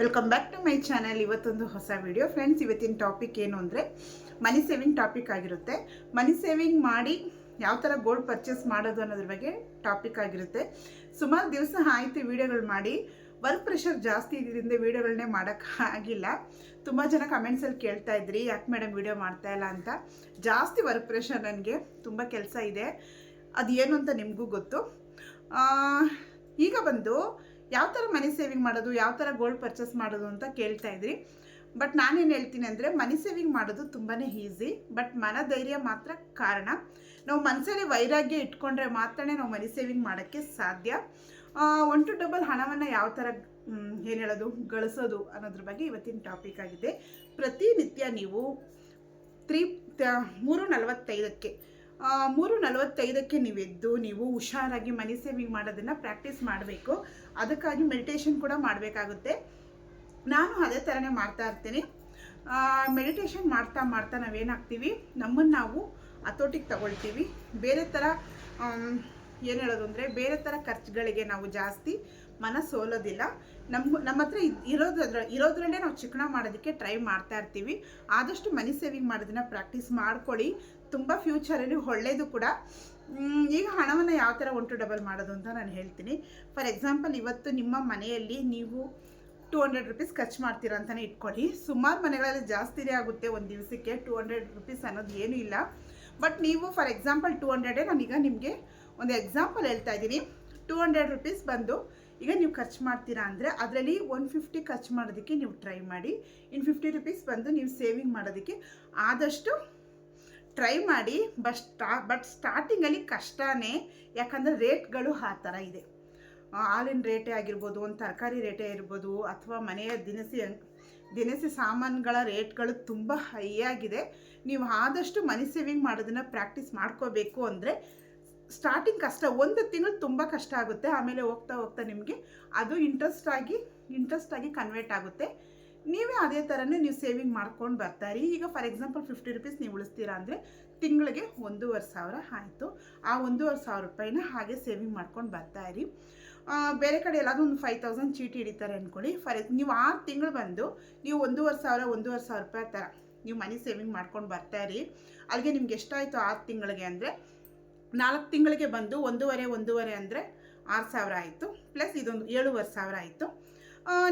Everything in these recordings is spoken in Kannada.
Welcome back to my channel ಇವತ್ತೊಂದು ಹೊಸ ವಿಡಿಯೋ ಫ್ರೆಂಡ್ಸ್ ಇವತ್ತಿನ ಟಾಪಿಕ್ ಏನು ಅಂದರೆ ಮನಿ ಸೇವಿಂಗ್ ಟಾಪಿಕ್ ಆಗಿರುತ್ತೆ. ಮನಿ ಸೇವಿಂಗ್ ಮಾಡಿ ಯಾವ ಥರ ಗೋಲ್ಡ್ ಪರ್ಚೇಸ್ ಮಾಡೋದು ಅನ್ನೋದ್ರ ಬಗ್ಗೆ ಟಾಪಿಕ್ ಆಗಿರುತ್ತೆ. ಸುಮಾರು ದಿವಸ ಆಯಿತು ವೀಡಿಯೋಗಳು ಮಾಡಿ. ವರ್ಕ್ ಪ್ರೆಷರ್ ಜಾಸ್ತಿ ಇದರಿಂದ ವೀಡಿಯೋಗಳನ್ನೇ ಮಾಡೋಕ್ಕಾಗಿಲ್ಲ ತುಂಬ ಜನ ಕಮೆಂಟ್ಸಲ್ಲಿ ಕೇಳ್ತಾ ಇದ್ರಿ, ಯಾಕೆ ಮೇಡಮ್ ವೀಡಿಯೋ ಮಾಡ್ತಾ ಇಲ್ಲ ಅಂತ. ಜಾಸ್ತಿ ವರ್ಕ್ ಪ್ರೆಷರ್ ನನಗೆ ತುಂಬ ಕೆಲಸ ಇದೆ. ಅದು ಏನು ಅಂತ ನಿಮಗೂ ಗೊತ್ತು. ಈಗ ಬಂದು ಯಾವ ಥರ ಮನಿ ಸೇವಿಂಗ್ ಮಾಡೋದು, ಯಾವ ಥರ ಗೋಲ್ಡ್ ಪರ್ಚೇಸ್ ಮಾಡೋದು ಅಂತ ಕೇಳ್ತಾ ಇದ್ರಿ. ಬಟ್ ನಾನೇನು ಹೇಳ್ತೀನಿ ಅಂದರೆ ಮನಿ ಸೇವಿಂಗ್ ಮಾಡೋದು ತುಂಬಾ ಈಸಿ ಬಟ್ ಮನಧೈರ್ಯ ಮಾತ್ರ ಕಾರಣ. ನಾವು ಮನಸ್ಸಲ್ಲಿ ವೈರಾಗ್ಯ ಇಟ್ಕೊಂಡ್ರೆ ಮಾತ್ರ ನಾವು ಮನಿ ಸೇವಿಂಗ್ ಮಾಡೋಕ್ಕೆ ಸಾಧ್ಯ. ಒನ್ ಟು ಡಬಲ್ ಹಣವನ್ನು ಯಾವ ಥರ ಏನು ಹೇಳೋದು, ಗಳಿಸೋದು ಅನ್ನೋದ್ರ ಬಗ್ಗೆ ಇವತ್ತಿನ ಟಾಪಿಕ್ ಆಗಿದೆ. ಪ್ರತಿನಿತ್ಯ ನೀವು ತ್ರೀ ಮೂರು ನಲವತ್ತೈದಕ್ಕೆ ಮೂರು ನಲವತ್ತೈದಕ್ಕೆ ನೀವು ಎದ್ದು ನೀವು ಹುಷಾರಾಗಿ ಮನಿ ಸೇವಿಂಗ್ ಮಾಡೋದನ್ನು ಪ್ರಾಕ್ಟೀಸ್ ಮಾಡಬೇಕು. ಅದಕ್ಕಾಗಿ ಮೆಡಿಟೇಷನ್ ಕೂಡ ಮಾಡಬೇಕಾಗುತ್ತೆ. ನಾನು ಅದೇ ಥರನೇ ಮಾಡ್ತಾ ಇರ್ತೀನಿ. ಮೆಡಿಟೇಷನ್ ಮಾಡ್ತಾ ಮಾಡ್ತಾ ನಾವೇನಾಗ್ತೀವಿ? ನಮ್ಮನ್ನು ನಾವು ಹತೋಟಿಗೆ ತಗೊಳ್ತೀವಿ. ಬೇರೆ ಥರ ಏನು ಹೇಳೋದು ಅಂದರೆ ಬೇರೆ ಥರ ಖರ್ಚುಗಳಿಗೆ ನಾವು ಜಾಸ್ತಿ ಮನ ಸೋಲೋದಿಲ್ಲ. ನಮ್ಮ ನಮ್ಮ ಹತ್ರ ಇರೋದ್ರ ಇರೋದ್ರಲ್ಲೇ ನಾವು ಚಿಕಣ ಮಾಡೋದಕ್ಕೆ ಟ್ರೈ ಮಾಡ್ತಾ ಇರ್ತೀವಿ. ಆದಷ್ಟು ಮನಿ ಸೇವಿಂಗ್ ಮಾಡೋದನ್ನ ಪ್ರಾಕ್ಟೀಸ್ ಮಾಡ್ಕೊಳ್ಳಿ. ತುಂಬ ಫ್ಯೂಚರಲ್ಲಿ ಒಳ್ಳೆಯದು ಕೂಡ. ಈಗ ಹಣವನ್ನು ಯಾವ ಥರ ಒನ್ ಟು ಡಬಲ್ ಮಾಡೋದು ಅಂತ ನಾನು ಹೇಳ್ತೀನಿ. ಫಾರ್ ಎಕ್ಸಾಂಪಲ್ ಇವತ್ತು ನಿಮ್ಮ ಮನೆಯಲ್ಲಿ ನೀವು ಟೂ ಹಂಡ್ರೆಡ್ ರುಪೀಸ್ ಖರ್ಚು ಮಾಡ್ತೀರಾ ಅಂತಲೇ ಇಟ್ಕೊಳ್ಳಿ. ಸುಮಾರು ಮನೆಗಳಲ್ಲಿ ಜಾಸ್ತಿನೇ ಆಗುತ್ತೆ ಒಂದು ದಿವಸಕ್ಕೆ ಟೂ ಹಂಡ್ರೆಡ್ ರುಪೀಸ್ ಅನ್ನೋದು ಏನೂ ಇಲ್ಲ. ಬಟ್ ನೀವು ಫಾರ್ ಎಕ್ಸಾಂಪಲ್ ಟೂ ಹಂಡ್ರೆಡೇ ನಾನೀಗ ನಿಮಗೆ ಒಂದು ಎಕ್ಸಾಂಪಲ್ ಹೇಳ್ತಾ ಇದ್ದೀನಿ. ಟೂ ಹಂಡ್ರೆಡ್ ರುಪೀಸ್ ಬಂದು ಈಗ ನೀವು ಖರ್ಚು ಮಾಡ್ತೀರಾ ಅಂದರೆ ಅದರಲ್ಲಿ ಒನ್ ಫಿಫ್ಟಿ ಖರ್ಚು ಮಾಡೋದಕ್ಕೆ ನೀವು ಟ್ರೈ ಮಾಡಿ. ಇನ್ನು ಫಿಫ್ಟಿ ರುಪೀಸ್ ಬಂದು ನೀವು ಸೇವಿಂಗ್ ಮಾಡೋದಕ್ಕೆ ಆದಷ್ಟು ಟ್ರೈ ಮಾಡಿ ಬಟ್ ಸ್ಟಾ ಬಟ್ ಸ್ಟಾರ್ಟಿಂಗಲ್ಲಿ ಕಷ್ಟನೇ. ಯಾಕಂದರೆ ರೇಟ್ಗಳು ಆ ಥರ ಇದೆ. ಹಾಲಿನ ರೇಟೇ ಆಗಿರ್ಬೋದು, ಒಂದು ತರಕಾರಿ ರೇಟೇ ಇರ್ಬೋದು ಅಥವಾ ಮನೆಯ ದಿನಸಿ ದಿನಸಿ ಸಾಮಾನುಗಳ ರೇಟ್ಗಳು ತುಂಬ ಹೈ ಆಗಿದೆ. ನೀವು ಆದಷ್ಟು ಮನಿ ಸೇವಿಂಗ್ ಮಾಡೋದನ್ನು ಪ್ರಾಕ್ಟೀಸ್ ಮಾಡ್ಕೋಬೇಕು ಅಂದರೆ ಸ್ಟಾರ್ಟಿಂಗ್ ಕಷ್ಟ, ಒಂದು ತಿಂಗಳು ತುಂಬ ಕಷ್ಟ ಆಗುತ್ತೆ. ಆಮೇಲೆ ಹೋಗ್ತಾ ಹೋಗ್ತಾ ನಿಮಗೆ ಅದು ಇಂಟ್ರೆಸ್ಟ್ ಆಗಿ ಇಂಟ್ರೆಸ್ಟ್ ಆಗಿ ಕನ್ವರ್ಟ್ ಆಗುತ್ತೆ. ನೀವೇ ಅದೇ ಥರನೇ ನೀವು ಸೇವಿಂಗ್ ಮಾಡ್ಕೊಂಡು ಬರ್ತಾರಿ ಈಗ ಫಾರ್ ಎಕ್ಸಾಂಪಲ್ ಫಿಫ್ಟಿ ರುಪೀಸ್ ನೀವು ಉಳಿಸ್ತೀರಾ ಅಂದರೆ ತಿಂಗಳಿಗೆ ಒಂದೂವರೆ ಸಾವಿರ ಆಯಿತು. ಆ ಒಂದೂವರೆ ಸಾವಿರ ರೂಪಾಯಿನ ಹಾಗೆ ಸೇವಿಂಗ್ ಮಾಡ್ಕೊಂಡು ಬರ್ತಾ ಇರಿ. ಬೇರೆ ಕಡೆ ಎಲ್ಲಾದರೂ ಒಂದು ಫೈವ್ ತೌಸಂಡ್ ಚೀಟಿ ಹಿಡಿತಾರೆ ಅಂದ್ಕೊಳ್ಳಿ ಫಾರ್ ನೀವು ಆರು ತಿಂಗಳು ಬಂದು ನೀವು ಒಂದೂವರೆ ಸಾವಿರ ಒಂದೂವರೆ ಸಾವಿರ ರೂಪಾಯಿ ಥರ ನೀವು ಮನಿ ಸೇವಿಂಗ್ ಮಾಡ್ಕೊಂಡು ಬರ್ತಾ ಇರಿ. ಅಲ್ಲಿಗೆ ನಿಮ್ಗೆ ಎಷ್ಟಾಯಿತು ಆರು ತಿಂಗಳಿಗೆ ಅಂದರೆ ನಾಲ್ಕು ತಿಂಗಳಿಗೆ ಬಂದು ಒಂದೂವರೆ ಒಂದೂವರೆ ಅಂದರೆ ಆರು ಸಾವಿರ ಆಯಿತು. ಪ್ಲಸ್ ಇದೊಂದು ಏಳುವರೆ ಸಾವಿರ ಆಯಿತು.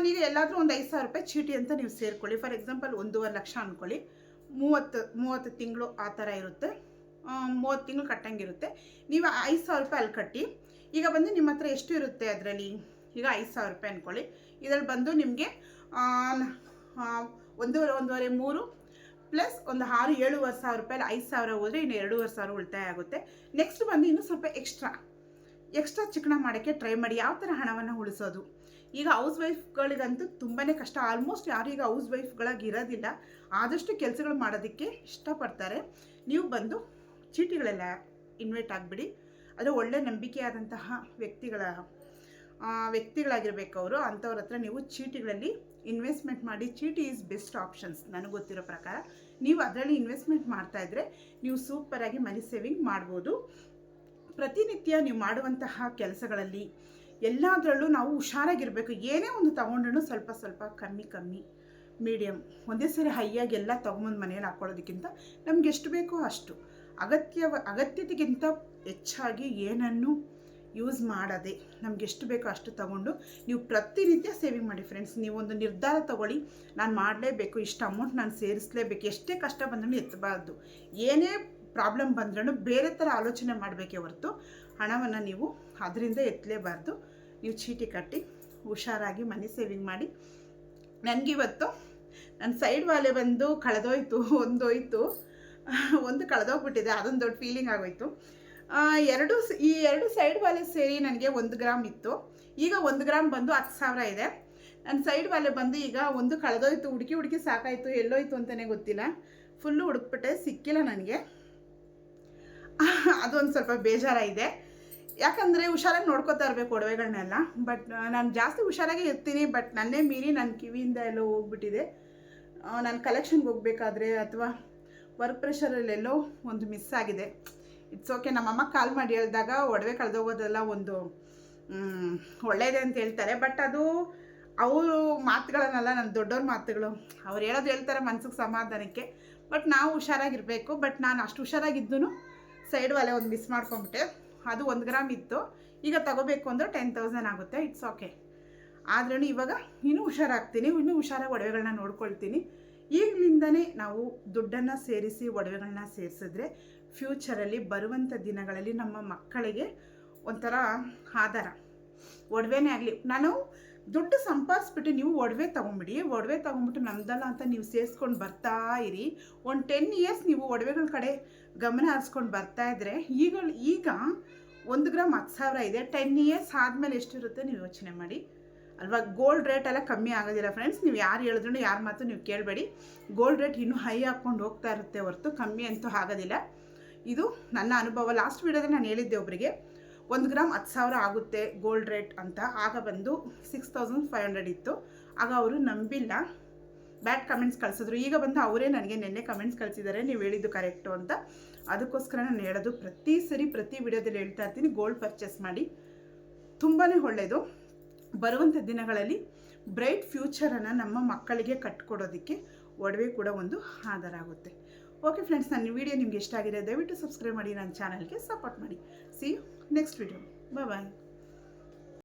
ನೀವು ಎಲ್ಲಾದರೂ ಒಂದು ಐದು ಸಾವಿರ ರೂಪಾಯಿ ಚೀಟಿ ಅಂತ ನೀವು ಸೇರಿಕೊಳ್ಳಿ. ಫಾರ್ ಎಕ್ಸಾಂಪಲ್ ಒಂದೂವರೆ ಲಕ್ಷ ಅಂದ್ಕೊಳ್ಳಿ ಮೂವತ್ತು ಮೂವತ್ತು ತಿಂಗಳು ಆ ಥರ ಇರುತ್ತೆ. ಮೂವತ್ತು ತಿಂಗಳು ಕಟ್ಟಂಗಿರುತ್ತೆ. ನೀವು ಐದು ಸಾವಿರ ರೂಪಾಯಿ ಅಲ್ಲಿ ಕಟ್ಟಿ, ಈಗ ಬಂದು ನಿಮ್ಮ ಹತ್ರ ಎಷ್ಟು ಇರುತ್ತೆ ಅದರಲ್ಲಿ? ಈಗ ಐದು ಸಾವಿರ ರೂಪಾಯಿ ಅಂದ್ಕೊಳ್ಳಿ ಇದರಲ್ಲಿ ಬಂದು ನಿಮಗೆ ಒಂದೂವರೆ ಒಂದೂವರೆ, ಮೂರು ಪ್ಲಸ್ ಒಂದು ಆರು, ಏಳುವರೆ ಸಾವಿರ ರೂಪಾಯಲ್ಲಿ ಐದು ಸಾವಿರ ಹೋದರೆ ಇನ್ನು ಎರಡೂವರೆ ಸಾವಿರ ಉಳಿತಾಯ ಆಗುತ್ತೆ. ನೆಕ್ಸ್ಟ್ ಬಂದು ಇನ್ನೂ ಸ್ವಲ್ಪ ಎಕ್ಸ್ಟ್ರಾ. ಎಕ್ಸ್ಟ್ರಾ ಚಿಕ್ಕಣ ಮಾಡೋಕ್ಕೆ ಟ್ರೈ ಮಾಡಿ. ಯಾವ ಥರ ಹಣವನ್ನು ಉಳಿಸೋದು? ಈಗ ಹೌಸ್ ವೈಫ್ಗಳಿಗಂತೂ ತುಂಬಾ ಕಷ್ಟ. ಆಲ್ಮೋಸ್ಟ್ ಯಾರು ಈಗ ಹೌಸ್ ವೈಫ್ಗಳಾಗಿ ಇರೋದಿಲ್ಲ. ಆದಷ್ಟು ಕೆಲಸಗಳು ಮಾಡೋದಕ್ಕೆ ಇಷ್ಟಪಡ್ತಾರೆ. ನೀವು ಬಂದು ಚೀಟಿಗಳೆಲ್ಲ ಇನ್ವೈಟ್ ಆಗಿಬಿಡಿ. ಅದು ಒಳ್ಳೆ ನಂಬಿಕೆಯಾದಂತಹ ವ್ಯಕ್ತಿಗಳ ವ್ಯಕ್ತಿಗಳಾಗಿರ್ಬೇಕು ಅವರು. ಅಂಥವ್ರ ಹತ್ರ ನೀವು ಚೀಟಿಗಳಲ್ಲಿ ಇನ್ವೆಸ್ಟ್ಮೆಂಟ್ ಮಾಡಿ. ಚೀಟಿ ಈಸ್ ಬೆಸ್ಟ್ ಆಪ್ಷನ್ಸ್ ನನಗೆ ಗೊತ್ತಿರೋ ಪ್ರಕಾರ. ನೀವು ಅದರಲ್ಲಿ ಇನ್ವೆಸ್ಟ್ಮೆಂಟ್ ಮಾಡ್ತಾ ಇದ್ದರೆ ನೀವು ಸೂಪರಾಗಿ ಮನಿ ಸೇವಿಂಗ್ ಮಾಡ್ಬೋದು. ಪ್ರತಿನಿತ್ಯ ನೀವು ಮಾಡುವಂತಹ ಕೆಲಸಗಳಲ್ಲಿ ಎಲ್ಲದರಲ್ಲೂ ನಾವು ಹುಷಾರಾಗಿರಬೇಕು. ಏನೇ ಒಂದು ತಗೊಂಡ್ರೂ ಸ್ವಲ್ಪ ಸ್ವಲ್ಪ ಕಮ್ಮಿ ಕಮ್ಮಿ ಮೀಡಿಯಮ್ ಒಂದೇ ಸರಿ ಹೈಯಾಗಿ ಎಲ್ಲ ತೊಗೊಂಬಂದು ಮನೆಯಲ್ಲಿ ಹಾಕೊಳ್ಳೋದಕ್ಕಿಂತ ನಮ್ಗೆ ಎಷ್ಟು ಬೇಕೋ ಅಷ್ಟು. ಅಗತ್ಯ ಅಗತ್ಯತೆಗಿಂತ ಹೆಚ್ಚಾಗಿ ಏನನ್ನು ಯೂಸ್ ಮಾಡದೆ ನಮ್ಗೆ ಎಷ್ಟು ಬೇಕೋ ಅಷ್ಟು ತಗೊಂಡು ನೀವು ಪ್ರತಿನಿತ್ಯ ಸೇವಿಂಗ್ ಮಾಡಿ ಫ್ರೆಂಡ್ಸ್ ನೀವೊಂದು ನಿರ್ಧಾರ ತಗೊಳ್ಳಿ. ನಾನು ಮಾಡಲೇಬೇಕು, ಇಷ್ಟು ಅಮೌಂಟ್ ನಾನು ಸೇರಿಸಲೇಬೇಕು. ಎಷ್ಟೇ ಕಷ್ಟ ಬಂದ್ರೂ ಎತ್ತಬಾರ್ದು ಏನೇ ಪ್ರಾಬ್ಲಮ್ ಬಂದ್ರೂ ಬೇರೆ ಥರ ಆಲೋಚನೆ ಮಾಡಬೇಕೇ ಹೊರತು ಹಣವನ್ನು ನೀವು ಅದರಿಂದ ಎತ್ತಲೇಬಾರ್ದು ನೀವು ಚೀಟಿ ಕಟ್ಟಿ ಹುಷಾರಾಗಿ ಮನಿ ಸೇವಿಂಗ್ ಮಾಡಿ. ನನಗಿವತ್ತು ನನ್ನ ಸೈಡ್ ವಾಲೆ ಬಂದು ಕಳೆದೋಯ್ತು, ಒಂದೋಯ್ತು. ಒಂದು ಕಳೆದೋಗ್ಬಿಟ್ಟಿದೆ, ಅದೊಂದು ದೊಡ್ಡ ಫೀಲಿಂಗ್ ಆಗೋಯ್ತು. ಎರಡು ಈ ಎರಡು ಸೈಡ್ ವಾಲೆ ಸೇರಿ ನನಗೆ ಒಂದು ಗ್ರಾಮ್ ಇತ್ತು. ಈಗ ಒಂದು ಗ್ರಾಮ್ ಬಂದು ಹತ್ತು ಸಾವಿರ ಇದೆ. ನನ್ನ ಸೈಡ್ ವಾಲೆ ಬಂದು ಈಗ ಒಂದು ಕಳೆದೋಯ್ತು, ಹುಡುಕಿ ಹುಡುಕಿ ಸಾಕಾಯಿತು, ಎಲ್ಲೋಯ್ತು ಅಂತಲೇ ಗೊತ್ತಿಲ್ಲ. ಫುಲ್ಲು ಹುಡುಕ್ಬಿಟ್ಟೆ ಸಿಕ್ಕಿಲ್ಲ ನನಗೆ. ಅದೊಂದು ಸ್ವಲ್ಪ ಬೇಜಾರಾಗಿದೆ. ಯಾಕಂದರೆ ಹುಷಾರಾಗಿ ನೋಡ್ಕೋತಾ ಇರಬೇಕು ಒಡವೆಗಳನ್ನೆಲ್ಲ ಬಟ್ ನಾನು ಜಾಸ್ತಿ ಹುಷಾರಾಗಿ ಇರ್ತೀನಿ ಬಟ್ ನನ್ನೇ ಮೀರಿ ನನ್ನ ಕಿವಿಯಿಂದ ಎಲ್ಲೋ ಹೋಗ್ಬಿಟ್ಟಿದೆ. ನಾನು ಕಲೆಕ್ಷನ್ಗೆ ಹೋಗಬೇಕಾದ್ರೆ ಅಥವಾ ವರ್ಕ್ ಪ್ರೆಷರಲ್ಲೆಲ್ಲೋ ಒಂದು ಮಿಸ್ ಆಗಿದೆ. ಇಟ್ಸ್ ಓಕೆ ನಮ್ಮಮ್ಮ ಕಾಲ್ ಮಾಡಿ ಹೇಳಿದಾಗ ಒಡವೆ ಕಳೆದೋಗೋದೆಲ್ಲ ಒಂದು ಒಳ್ಳೆಯದೆ ಅಂತ ಹೇಳ್ತಾರೆ. ಬಟ್ ಅದು ಅವರು ಮಾತುಗಳನ್ನೆಲ್ಲ ನನ್ನ ದೊಡ್ಡವ್ರ ಮಾತುಗಳು, ಅವ್ರು ಹೇಳೋದು ಹೇಳ್ತಾರೆ ಮನ್ಸಿಗೆ ಸಮಾಧಾನಕ್ಕೆ. ಬಟ್ ನಾವು ಹುಷಾರಾಗಿರಬೇಕು ಬಟ್ ನಾನು ಅಷ್ಟು ಹುಷಾರಾಗಿದ್ದು ಸೈಡ್ ಒಲೆ ಒಂದು ಮಿಸ್ ಮಾಡ್ಕೊಂಬಿಟ್ಟೆ. ಅದು ಒಂದು ಗ್ರಾಮ್ ಇತ್ತು. ಈಗ ತಗೋಬೇಕು ಅಂದರೆ ಟೆನ್ ತೌಸಂಡ್ ಆಗುತ್ತೆ. ಇಟ್ಸ್ ಓಕೆ ಆದ್ರೂ ಇವಾಗ ಇನ್ನೂ ಹುಷಾರಾಗ್ತೀನಿ. ಇನ್ನೂ ಹುಷಾರಾಗಿ ಒಡವೆಗಳನ್ನ ನೋಡ್ಕೊಳ್ತೀನಿ. ಈಗಲಿಂದನೇ ನಾವು ದುಡ್ಡನ್ನು ಸೇರಿಸಿ ಒಡವೆಗಳನ್ನ ಸೇರಿಸಿದ್ರೆ ಫ್ಯೂಚರಲ್ಲಿ ಬರುವಂಥ ದಿನಗಳಲ್ಲಿ ನಮ್ಮ ಮಕ್ಕಳಿಗೆ ಒಂಥರ ಆಧಾರ. ಒಡವೆನೇ ಆಗಲಿ, ನಾನು ದುಡ್ಡು ಸಂಪಾದಿಸ್ಬಿಟ್ಟು ನೀವು ಒಡವೆ ತೊಗೊಂಬಿಡಿ. ಒಡವೆ ತೊಗೊಂಬಿಟ್ಟು ನಮ್ದಲ್ಲ ಅಂತ ನೀವು ಸೇರಿಸ್ಕೊಂಡು ಬರ್ತಾ ಇರಿ. ಒಂದು ಟೆನ್ ಇಯರ್ಸ್ ನೀವು ಒಡವೆಗಳ ಕಡೆ ಗಮನ ಹರಿಸ್ಕೊಂಡು ಬರ್ತಾ ಇದ್ರೆ ಈಗ ಈಗ ಒಂದು ಗ್ರಾಮ್ ಹತ್ತು ಸಾವಿರ ಇದೆ. ಟೆನ್ ಇಯರ್ಸ್ ಆದಮೇಲೆ ಎಷ್ಟಿರುತ್ತೆ ನೀವು ಯೋಚನೆ ಮಾಡಿ. ಅಲ್ವಾ? ಗೋಲ್ಡ್ ರೇಟ್ ಎಲ್ಲ ಕಮ್ಮಿ ಆಗೋದಿಲ್ಲ ಫ್ರೆಂಡ್ಸ್ ನೀವು ಯಾರು ಹೇಳಿದ್ರು ಯಾರ ಮಾತು ನೀವು ಕೇಳಬೇಡಿ. ಗೋಲ್ಡ್ ರೇಟ್ ಇನ್ನೂ ಹೈ ಹಾಕ್ಕೊಂಡು ಹೋಗ್ತಾ ಇರುತ್ತೆ ಹೊರತು. ಕಮ್ಮಿ ಅಂತೂ ಆಗೋದಿಲ್ಲ. ಇದು ನನ್ನ ಅನುಭವ. ಲಾಸ್ಟ್ ವೀಡಿಯೋದಲ್ಲಿ ನಾನು ಹೇಳಿದ್ದೆ ಒಬ್ಬರಿಗೆ ಒಂದು ಗ್ರಾಮ್ ಹತ್ತು ಸಾವಿರ ಆಗುತ್ತೆ ಗೋಲ್ಡ್ ರೇಟ್ ಅಂತ. ಆಗ ಬಂದು ಸಿಕ್ಸ್ ತೌಸಂಡ್ ಫೈವ್ ಹಂಡ್ರೆಡ್ ಇತ್ತು. ಆಗ ಅವರು ನಂಬಿಲ್ಲ. ಬ್ಯಾಡ್ ಕಮೆಂಟ್ಸ್ ಕಳಿಸಿದ್ರು. ಈಗ ಬಂದು ಅವರೇ ನನಗೆ ನಿನ್ನೆ ಕಮೆಂಟ್ಸ್ ಕಳಿಸಿದ್ದಾರೆ. ನೀವು ಹೇಳಿದ್ದು ಕರೆಕ್ಟು ಅಂತ. ಅದಕ್ಕೋಸ್ಕರ ನಾನು ಹೇಳೋದು, ಪ್ರತಿ ಸರಿ ಪ್ರತಿ ವಿಡಿಯೋದಲ್ಲಿ ಹೇಳ್ತಾ ಇರ್ತೀನಿ ಗೋಲ್ಡ್ ಪರ್ಚೇಸ್ ಮಾಡಿ. ತುಂಬಾ ಒಳ್ಳೆಯದು ಬರುವಂಥ ದಿನಗಳಲ್ಲಿ ಬ್ರೈಟ್ ಫ್ಯೂಚರನ್ನು ನಮ್ಮ ಮಕ್ಕಳಿಗೆ ಕಟ್ಕೊಡೋದಕ್ಕೆ ಒಡವೆ ಕೂಡ ಒಂದು ಆಧಾರ ಆಗುತ್ತೆ ಓಕೆ ಫ್ರೆಂಡ್ಸ್ ನನ್ನ ವಿಡಿಯೋ ನಿಮ್ಗೆ ಇಷ್ಟ ಆಗಿದೆ, ದಯವಿಟ್ಟು ಸಬ್ಸ್ಕ್ರೈಬ್ ಮಾಡಿ, ನನ್ನ ಚಾನಲ್ಗೆ ಸಪೋರ್ಟ್ ಮಾಡಿ. See next video bye bye